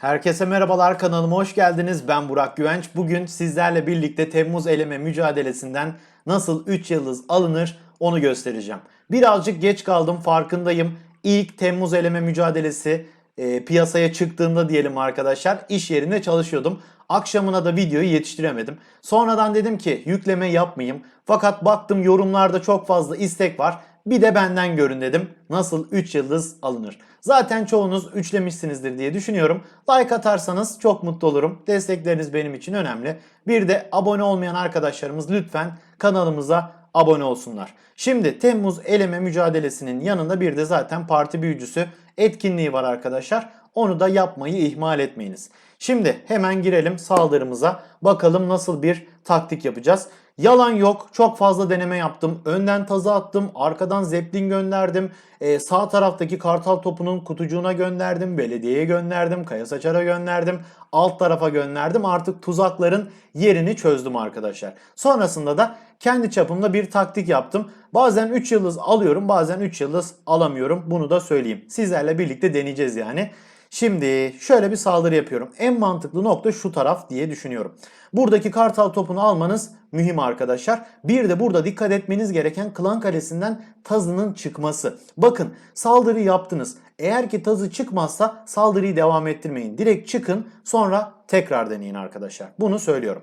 Herkese merhabalar kanalıma hoş geldiniz. Ben Burak Güvenç. Bugün sizlerle birlikte Temmuz eleme mücadelesinden nasıl 3 yıldız alınır onu göstereceğim. Birazcık geç kaldım farkındayım. İlk Temmuz eleme mücadelesi e, piyasaya çıktığında diyelim arkadaşlar iş yerinde çalışıyordum. Akşamına da videoyu yetiştiremedim. Sonradan dedim ki yükleme yapmayayım. Fakat baktım yorumlarda çok fazla istek var. Bir de benden görün dedim. Nasıl 3 yıldız alınır? Zaten çoğunuz üçlemişsinizdir diye düşünüyorum. Like atarsanız çok mutlu olurum. Destekleriniz benim için önemli. Bir de abone olmayan arkadaşlarımız lütfen kanalımıza abone olsunlar. Şimdi Temmuz eleme mücadelesinin yanında bir de zaten parti büyücüsü etkinliği var arkadaşlar. Onu da yapmayı ihmal etmeyiniz. Şimdi hemen girelim saldırımıza. Bakalım nasıl bir taktik yapacağız. Yalan yok. Çok fazla deneme yaptım. Önden tazı attım. Arkadan zeplin gönderdim. Ee, sağ taraftaki kartal topunun kutucuğuna gönderdim. Belediyeye gönderdim. Kaya Saçar'a gönderdim. Alt tarafa gönderdim. Artık tuzakların yerini çözdüm arkadaşlar. Sonrasında da kendi çapımda bir taktik yaptım. Bazen 3 yıldız alıyorum. Bazen 3 yıldız alamıyorum. Bunu da söyleyeyim. Sizlerle birlikte deneyeceğiz yani. Şimdi şöyle bir saldırı yapıyorum. En mantıklı nokta şu taraf diye düşünüyorum. Buradaki kartal topunu almanız mühim arkadaşlar. Bir de burada dikkat etmeniz gereken klan kalesinden tazının çıkması. Bakın saldırı yaptınız. Eğer ki tazı çıkmazsa saldırıyı devam ettirmeyin. Direkt çıkın sonra tekrar deneyin arkadaşlar. Bunu söylüyorum.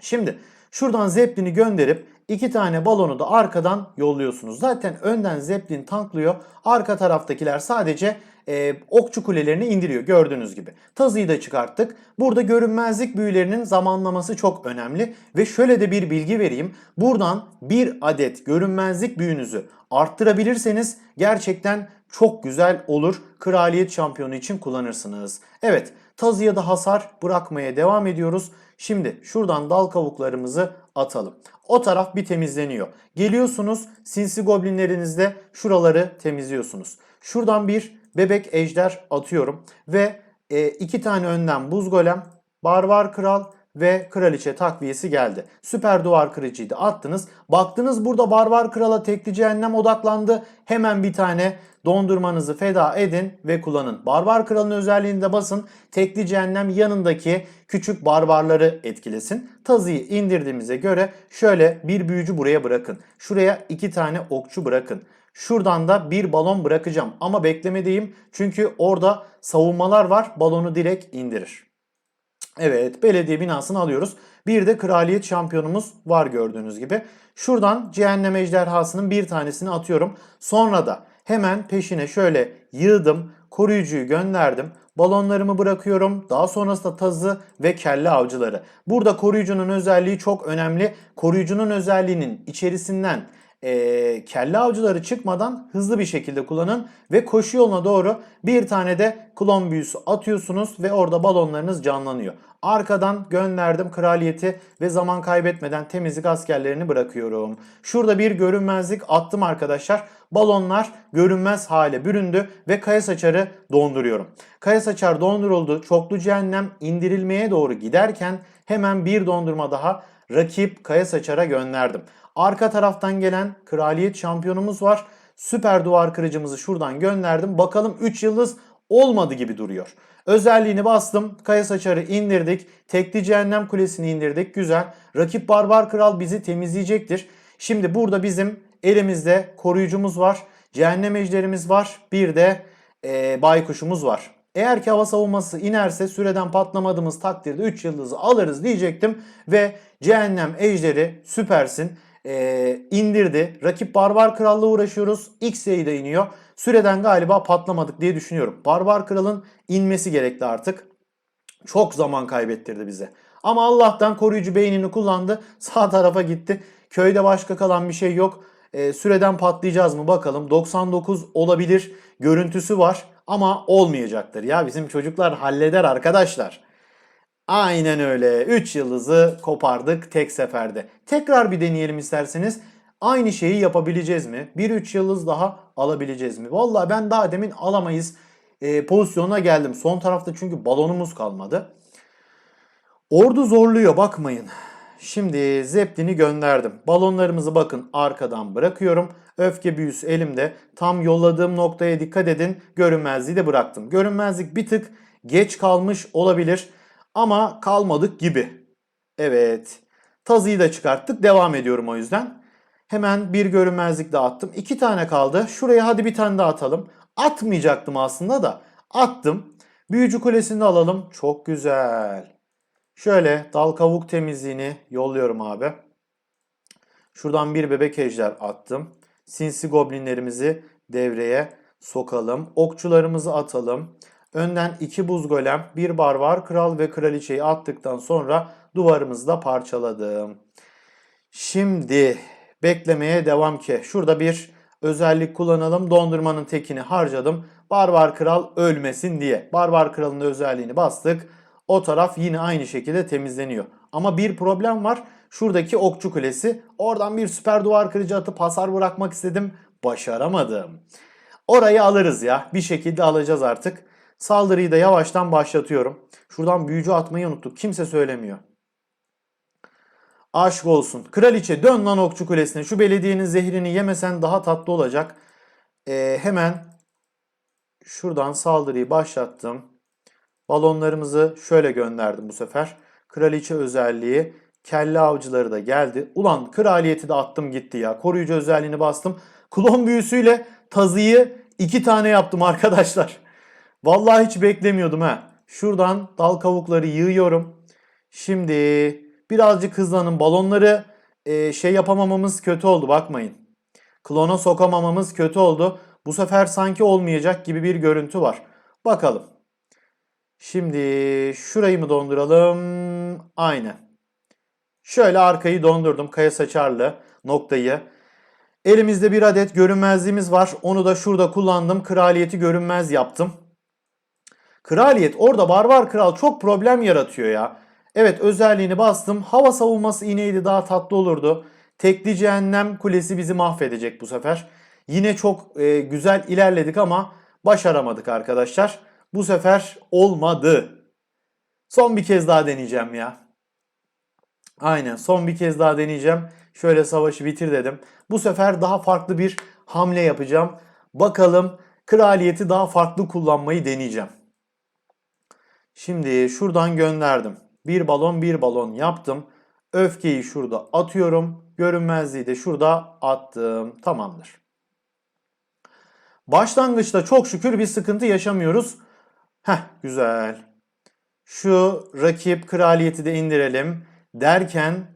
Şimdi şuradan Zeppelin'i gönderip iki tane balonu da arkadan yolluyorsunuz. Zaten önden Zeppelin tanklıyor. Arka taraftakiler sadece e, okçu kulelerini indiriyor gördüğünüz gibi. Tazıyı da çıkarttık. Burada görünmezlik büyülerinin zamanlaması çok önemli. Ve şöyle de bir bilgi vereyim. Buradan bir adet görünmezlik büyünüzü arttırabilirseniz gerçekten çok güzel olur. Kraliyet şampiyonu için kullanırsınız. Evet tazıya da hasar bırakmaya devam ediyoruz. Şimdi şuradan dal kavuklarımızı atalım. O taraf bir temizleniyor. Geliyorsunuz sinsi goblinlerinizde şuraları temizliyorsunuz. Şuradan bir bebek ejder atıyorum. Ve e, iki tane önden buz golem, barbar kral ve kraliçe takviyesi geldi. Süper duvar kırıcıyı da attınız. Baktınız burada barbar krala tekli cehennem odaklandı. Hemen bir tane dondurmanızı feda edin ve kullanın. Barbar kralın özelliğini de basın. Tekli cehennem yanındaki küçük barbarları etkilesin. Tazıyı indirdiğimize göre şöyle bir büyücü buraya bırakın. Şuraya iki tane okçu bırakın. Şuradan da bir balon bırakacağım ama beklemedeyim çünkü orada savunmalar var. Balonu direkt indirir. Evet belediye binasını alıyoruz. Bir de kraliyet şampiyonumuz var gördüğünüz gibi. Şuradan cehennem ejderhasının bir tanesini atıyorum. Sonra da hemen peşine şöyle yığdım. Koruyucuyu gönderdim. Balonlarımı bırakıyorum. Daha sonrasında tazı ve kelle avcıları. Burada koruyucunun özelliği çok önemli. Koruyucunun özelliğinin içerisinden e, kelle avcıları çıkmadan hızlı bir şekilde kullanın ve koşu yoluna doğru bir tane de klon büyüsü atıyorsunuz ve orada balonlarınız canlanıyor. Arkadan gönderdim kraliyeti ve zaman kaybetmeden temizlik askerlerini bırakıyorum. Şurada bir görünmezlik attım arkadaşlar. Balonlar görünmez hale büründü ve kaya saçarı donduruyorum. Kaya saçar donduruldu. Çoklu cehennem indirilmeye doğru giderken hemen bir dondurma daha rakip kaya saçara gönderdim. Arka taraftan gelen kraliyet şampiyonumuz var. Süper duvar kırıcımızı şuradan gönderdim. Bakalım 3 yıldız olmadı gibi duruyor. Özelliğini bastım. Kaya saçarı indirdik. Tekli cehennem kulesini indirdik. Güzel. Rakip barbar kral bizi temizleyecektir. Şimdi burada bizim elimizde koruyucumuz var. Cehennem ejderimiz var. Bir de e, baykuşumuz var. Eğer ki hava savunması inerse süreden patlamadığımız takdirde 3 yıldızı alırız diyecektim. Ve cehennem ejderi süpersin e, indirdi. Rakip Barbar Kral'la uğraşıyoruz. X sayıda iniyor. Süreden galiba patlamadık diye düşünüyorum. Barbar Kral'ın inmesi gerekli artık. Çok zaman kaybettirdi bize. Ama Allah'tan koruyucu beynini kullandı. Sağ tarafa gitti. Köyde başka kalan bir şey yok. E, süreden patlayacağız mı bakalım. 99 olabilir. Görüntüsü var ama olmayacaktır. Ya bizim çocuklar halleder arkadaşlar. Aynen öyle. 3 yıldızı kopardık tek seferde. Tekrar bir deneyelim isterseniz. Aynı şeyi yapabileceğiz mi? Bir 3 yıldız daha alabileceğiz mi? Vallahi ben daha demin alamayız e, pozisyona geldim. Son tarafta çünkü balonumuz kalmadı. Ordu zorluyor bakmayın. Şimdi Zeppelin'i gönderdim. Balonlarımızı bakın arkadan bırakıyorum. Öfke büyüsü elimde. Tam yolladığım noktaya dikkat edin. Görünmezliği de bıraktım. Görünmezlik bir tık geç kalmış olabilir ama kalmadık gibi. Evet. Tazıyı da çıkarttık. Devam ediyorum o yüzden. Hemen bir görünmezlik daha attım. İki tane kaldı. Şuraya hadi bir tane daha atalım. Atmayacaktım aslında da. Attım. Büyücü kulesini alalım. Çok güzel. Şöyle dal kavuk temizliğini yolluyorum abi. Şuradan bir bebek ejder attım. Sinsi goblinlerimizi devreye sokalım. Okçularımızı atalım. Önden iki buz golem, bir barbar, kral ve kraliçeyi attıktan sonra duvarımızı da parçaladım. Şimdi beklemeye devam ki. Şurada bir özellik kullanalım. Dondurmanın tekini harcadım. Barbar kral ölmesin diye. Barbar kralın özelliğini bastık. O taraf yine aynı şekilde temizleniyor. Ama bir problem var. Şuradaki okçu kulesi. Oradan bir süper duvar kırıcı atıp hasar bırakmak istedim. Başaramadım. Orayı alırız ya. Bir şekilde alacağız artık. Saldırıyı da yavaştan başlatıyorum. Şuradan büyücü atmayı unuttuk. Kimse söylemiyor. Aşk olsun. Kraliçe dön lan okçu kulesine. Şu belediyenin zehrini yemesen daha tatlı olacak. Ee, hemen şuradan saldırıyı başlattım. Balonlarımızı şöyle gönderdim bu sefer. Kraliçe özelliği. Kelle avcıları da geldi. Ulan kraliyeti de attım gitti ya. Koruyucu özelliğini bastım. Klon büyüsüyle tazıyı iki tane yaptım arkadaşlar. Vallahi hiç beklemiyordum ha. Şuradan dal kavukları yığıyorum. Şimdi birazcık hızlanın. Balonları e, şey yapamamamız kötü oldu bakmayın. Klona sokamamamız kötü oldu. Bu sefer sanki olmayacak gibi bir görüntü var. Bakalım. Şimdi şurayı mı donduralım? Aynen. Şöyle arkayı dondurdum. Kaya saçarlı noktayı. Elimizde bir adet görünmezliğimiz var. Onu da şurada kullandım. Kraliyeti görünmez yaptım. Kraliyet orada barbar kral çok problem yaratıyor ya. Evet özelliğini bastım. Hava savunması iğneydi daha tatlı olurdu. Tekli cehennem kulesi bizi mahvedecek bu sefer. Yine çok e, güzel ilerledik ama başaramadık arkadaşlar. Bu sefer olmadı. Son bir kez daha deneyeceğim ya. Aynen son bir kez daha deneyeceğim. Şöyle savaşı bitir dedim. Bu sefer daha farklı bir hamle yapacağım. Bakalım kraliyeti daha farklı kullanmayı deneyeceğim. Şimdi şuradan gönderdim. Bir balon bir balon yaptım. Öfkeyi şurada atıyorum. Görünmezliği de şurada attım. Tamamdır. Başlangıçta çok şükür bir sıkıntı yaşamıyoruz. Heh güzel. Şu rakip kraliyeti de indirelim derken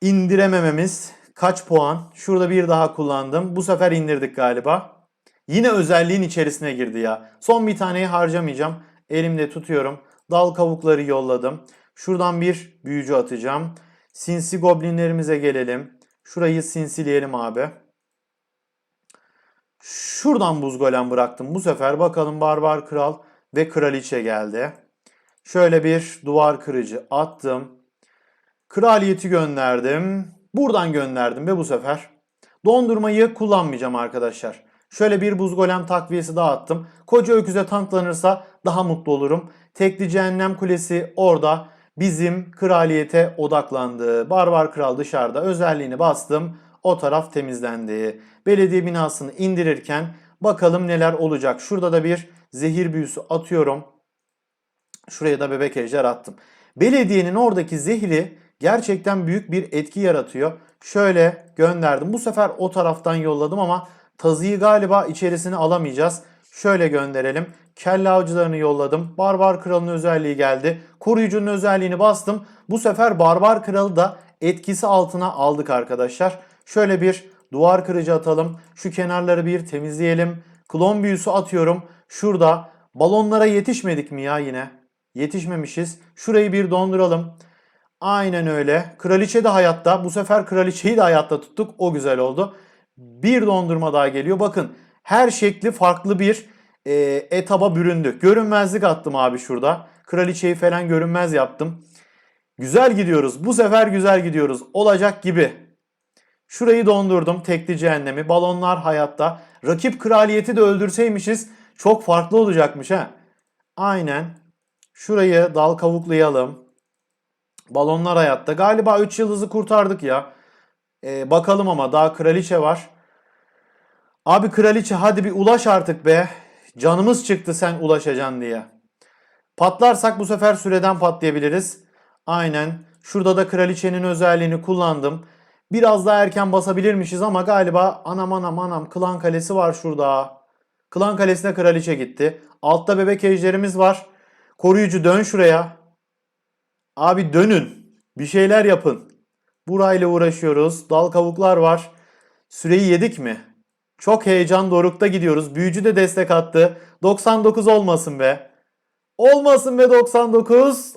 indiremememiz kaç puan? Şurada bir daha kullandım. Bu sefer indirdik galiba. Yine özelliğin içerisine girdi ya. Son bir taneyi harcamayacağım. Elimde tutuyorum. Dal kavukları yolladım. Şuradan bir büyücü atacağım. Sinsi goblinlerimize gelelim. Şurayı sinsileyelim abi. Şuradan buz golem bıraktım. Bu sefer bakalım barbar kral ve kraliçe geldi. Şöyle bir duvar kırıcı attım. Kraliyeti gönderdim. Buradan gönderdim ve bu sefer dondurmayı kullanmayacağım arkadaşlar. Şöyle bir buz golem takviyesi daha attım. Koca öküze tanklanırsa daha mutlu olurum. Tekli cehennem kulesi orada bizim kraliyete odaklandı. Barbar kral dışarıda özelliğini bastım. O taraf temizlendi. Belediye binasını indirirken bakalım neler olacak. Şurada da bir zehir büyüsü atıyorum. Şuraya da bebek ejder attım. Belediyenin oradaki zehri gerçekten büyük bir etki yaratıyor. Şöyle gönderdim. Bu sefer o taraftan yolladım ama tazıyı galiba içerisine alamayacağız. Şöyle gönderelim. Kelle avcılarını yolladım. Barbar kralın özelliği geldi. Koruyucunun özelliğini bastım. Bu sefer barbar kralı da etkisi altına aldık arkadaşlar. Şöyle bir duvar kırıcı atalım. Şu kenarları bir temizleyelim. Klon büyüsü atıyorum. Şurada balonlara yetişmedik mi ya yine? Yetişmemişiz. Şurayı bir donduralım. Aynen öyle. Kraliçe de hayatta. Bu sefer kraliçeyi de hayatta tuttuk. O güzel oldu. Bir dondurma daha geliyor. Bakın her şekli farklı bir e, etaba büründü. Görünmezlik attım abi şurada. Kraliçeyi falan görünmez yaptım. Güzel gidiyoruz. Bu sefer güzel gidiyoruz. Olacak gibi. Şurayı dondurdum. Tekli cehennemi. Balonlar hayatta. Rakip kraliyeti de öldürseymişiz çok farklı olacakmış ha. Aynen. Şurayı dal kavuklayalım. Balonlar hayatta. Galiba 3 yıldızı kurtardık ya. Ee, bakalım ama daha kraliçe var. Abi kraliçe hadi bir ulaş artık be. Canımız çıktı sen ulaşacaksın diye. Patlarsak bu sefer süreden patlayabiliriz. Aynen. Şurada da kraliçenin özelliğini kullandım. Biraz daha erken basabilirmişiz ama galiba anam anam anam klan kalesi var şurada. Klan kalesine kraliçe gitti. Altta bebek ejderimiz var. Koruyucu dön şuraya. Abi dönün. Bir şeyler yapın. Burayla uğraşıyoruz. Dal kavuklar var. Süreyi yedik mi? Çok heyecan dorukta gidiyoruz. Büyücü de destek attı. 99 olmasın be. Olmasın be 99.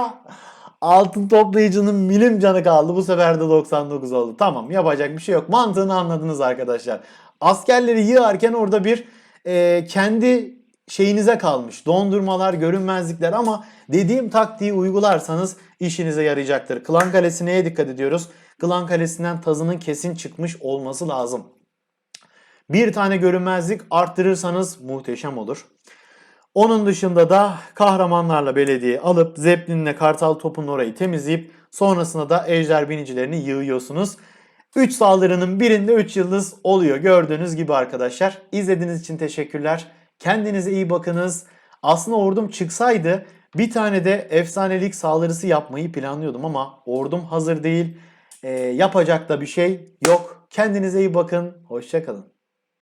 Altın toplayıcının milim canı kaldı. Bu sefer de 99 oldu. Tamam yapacak bir şey yok. Mantığını anladınız arkadaşlar. Askerleri yığarken orada bir e, kendi şeyinize kalmış. Dondurmalar, görünmezlikler ama dediğim taktiği uygularsanız işinize yarayacaktır. Klan Kalesi neye dikkat ediyoruz? Klan Kalesi'nden tazının kesin çıkmış olması lazım. Bir tane görünmezlik arttırırsanız muhteşem olur. Onun dışında da kahramanlarla belediye alıp Zeppelin'le Kartal topun orayı temizleyip sonrasında da ejder binicilerini yığıyorsunuz. 3 saldırının birinde 3 yıldız oluyor gördüğünüz gibi arkadaşlar. İzlediğiniz için teşekkürler. Kendinize iyi bakınız. Aslında ordum çıksaydı bir tane de efsanelik saldırısı yapmayı planlıyordum ama ordum hazır değil. Ee, yapacak da bir şey yok. Kendinize iyi bakın. Hoşçakalın.